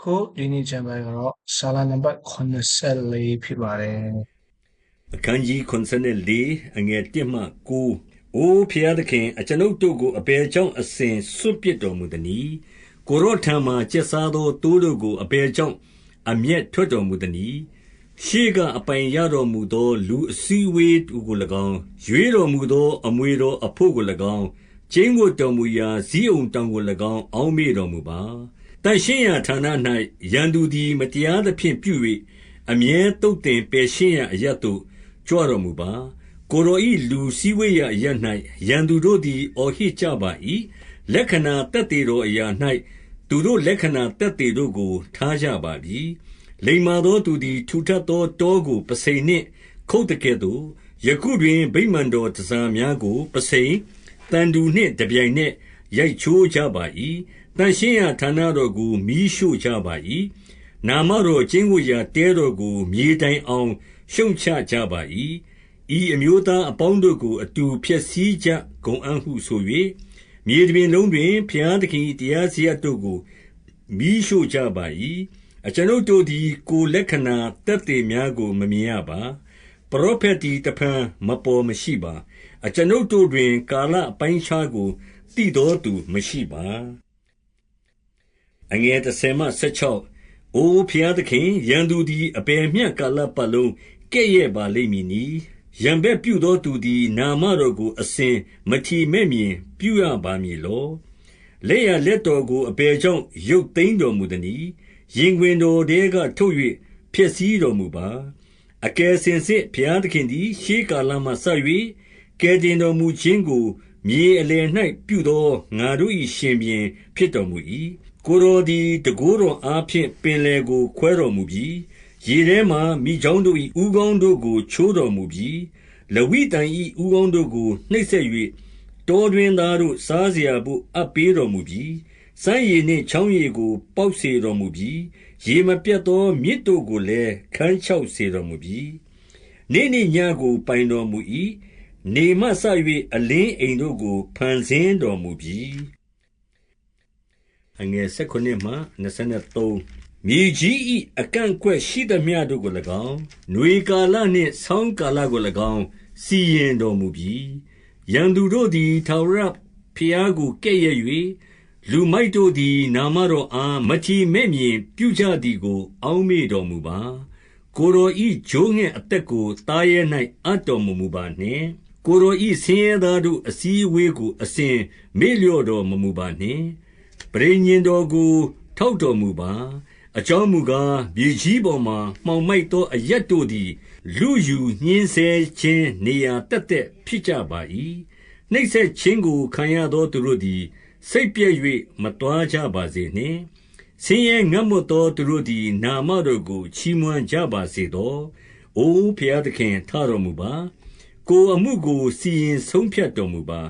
ခုဒီနေ့ကျမ်းပိုင်းကတော့စာလနံပါတ်84ဖြစ်ပါတယ်အခန်းကြီး84အငယ်1မှ9အိုဖျားသခင်အကျွန်ုပ်တို့ကိုအဘယ်ကြောင့်အစဉ်စွန့်ပစ်တော်မူသနည်းကိုရောထံမှကျက်စားသောတိုးတို့ကိုအဘယ်ကြောင့်အမျက်ထွက်တော်မူသနည်းရှေးကအပိုင်ရတော်မူသော လူအစည်းဝေးတို့ကို၎င်းရွေးတော်မူသောအမွေတော်အဖို့ကို၎င်းကျင်းကိုတော်မူရာဇီးုံတောင်ကို၎င်းအောင်းမေတော်မူပါ တန်ရှင်းရာဌာန၌ရန်သူသည် မတရားသဖြင့်ပြု၍အမြဲတုတ်တင်ပယ်ရှင်းရာအရတ်တို့ ကြွတော်မူပါ ကိုယ်တော်ဤလူစည်းဝေးရာအရ၌ရန်သူတို့သည် အော်ဟစ်ကြပါ၏လက္ခဏာတက်တေတော်အရာ၌သူတို့လက္ခဏာတက်တေတို့ကို ထားကြပါပြီ လိမ္မာသောသူသည် ထူထပ်သောတောကိုပစိန်နှင့် ခုတ်တကဲ့သို့ ယခုတွင် ဗိမာန်တော်တစားများကိုပစိန်တန်တူနှင့် တပြိုင်နက် ရိုက်ချိုးကြပါ၏ တန်ရှင်းရာဌာနတော်ကို မီးရှို့ကြပါ၏နာမတော်ကျင်းဝရာတဲတော်ကို မြေတိုင်အောင် ရှုံချကြပါ၏ဤအမျိုးသားအပေါင်းတို့ကို အတူဖျက်ဆီးကြကုန်အံ့ဟုဆို၍မြေတပြင်လုံးတွင် ဘုရားသခင်၏တရားစရပ်တို့ကို မီးရှို့ကြပါ၏အကျွန်ုပ်တို့သည် ကိုယ်လက္ခဏာတက်တေများကို မမြင်ရပါ ပရောဖက်သည် တဖန်မပေါ်မရှိပါ အကျွန်ုပ်တို့တွင် ကာလအပိုင်းအခြားကို သိသောသူမရှိပါ အငယ်30မှ16အိုဖျားသခင် ရန်သူသည် အဘယ်မျှကာလပတ်လုံး ကဲ့ရဲ့ပါလိမ့်မည်နီရန်ဘက်ပြုသောသူသည် နာမတော်ကို အစဉ်မထီမဲ့မြင်ပြုရပါမည်လော လက်ရလက်တော်ကို အဘယ်ကြောင့် ရုပ်သိမ်းတော်မူသနည်း ရင်ခွင်တော်တဲက ထုတ်၍ဖျက်ဆီးတော်မူပါ အကယ်စင်စစ် ဘုရားသခင်သည် ရှေးကာလမှစ၍ကယ်တင်တော်မူခြင်းကို မြေအလယ်၌ပြုသော ငါတို့၏ရှင်ဘုရင်ဖြစ်တော်မူ၏ ကိုယ်တော်သည် တန်ခိုးတော်အားဖြင့် ပင်လယ်ကို ခွဲတော်မူပြီ။ရေထဲမှာ မိချောင်းတို့၏ဦးခေါင်းတို့ကို ချိုးတော်မူပြီ။လဝိသန်၏ဦးခေါင်းတို့ကို နှိပ်စက်၍၊တောတွင်းသားတို့ စားစရာဘို့ အပ်ပေးတော်မူပြီ။စမ်းရေနှင့် ချောင်းရေကို ပေါက်စေတော်မူပြီ။ရေမပြတ်သော မြစ်တို့ကိုလည်း ခန်းခြောက်စေတော်မူပြီ။နေ့နှင့်ညဉ့်ကို ပိုင်တော်မူ၏။နေမှစ၍အလင်းအိမ်တို့ကို ဖန်ဆင်းတော်မူပြီ။ အငယ်16မှ23မြေကြီး၏အကန့်အကွက်ရှိသမျှတို့ကို၎င်း၊နွေကာလနှင့် ဆောင်းကာလကို၎င်း စီရင်တော်မူပြီ။ရန်သူတို့သည် ထာဝရဘုရားကို ကဲ့ရဲ့၍၊လူမိုက်တို့သည် နာမတော်အား မထီမဲ့မြင်ပြုကြသည်ကို အောက်မေ့တော်မူပါ။ကိုယ်တော်၏ချိုးငှက်အသက်ကို သားရဲ၌အပ်တော်မမူပါနှင့်။ကိုယ်တော်၏ဆင်းရဲသားတို့ အစည်းအဝေးကို အစဉ်မေ့လျော့တော်မမူပါနှင့် ပဋိညာဉ်တော်ကို ထောက်တော်မူပါ။အကြောင်းမူကား၊မြေကြီးပေါ်မှာ မှောင်မိုက်သော အရပ်တို့သည် လုယူညှဉ်းဆဲခြင်းနေရာသက်သက် ဖြစ်ကြပါ၏။နှိပ်စက်ခြင်းကို ခံရသောသူတို့သည် စိတ်ပျက်၍မသွားကြပါစေနှင့်။ဆင်းရဲငတ်မွတ်သော သူတို့သည် နာမတော်ကို ချီးမွမ်းကြပါစေသော။အိုဘုရားသခင် ထတော်မူပါ။ကိုယ်အမှုကို စီရင်ဆုံးဖြတ်တော်မူပါ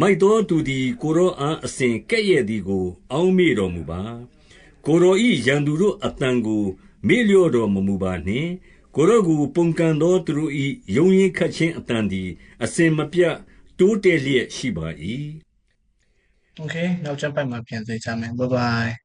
မိုက်သောသူသည် ကိုယ်တော်အား အစဉ်ကဲ့ရဲ့သည်ကို အောက်မေ့တော်မူပါ။ကိုယ်တော်၏ရန်သူတို့အသံကို မေ့လျော့တော်မမူပါနှင့်။ကိုယ်တော်ကို ပုန်ကန်သောသူတို့၏ရုန်းရင်းခတ်ခြင်းအသံသည် အစဉ်မပြတ် တိုးတက်လျက်ရှိပါ၏။ Okay နောက်ကျမ်းပိုင်းမှာ ပြန်တွေ့ကြမယ် bye bye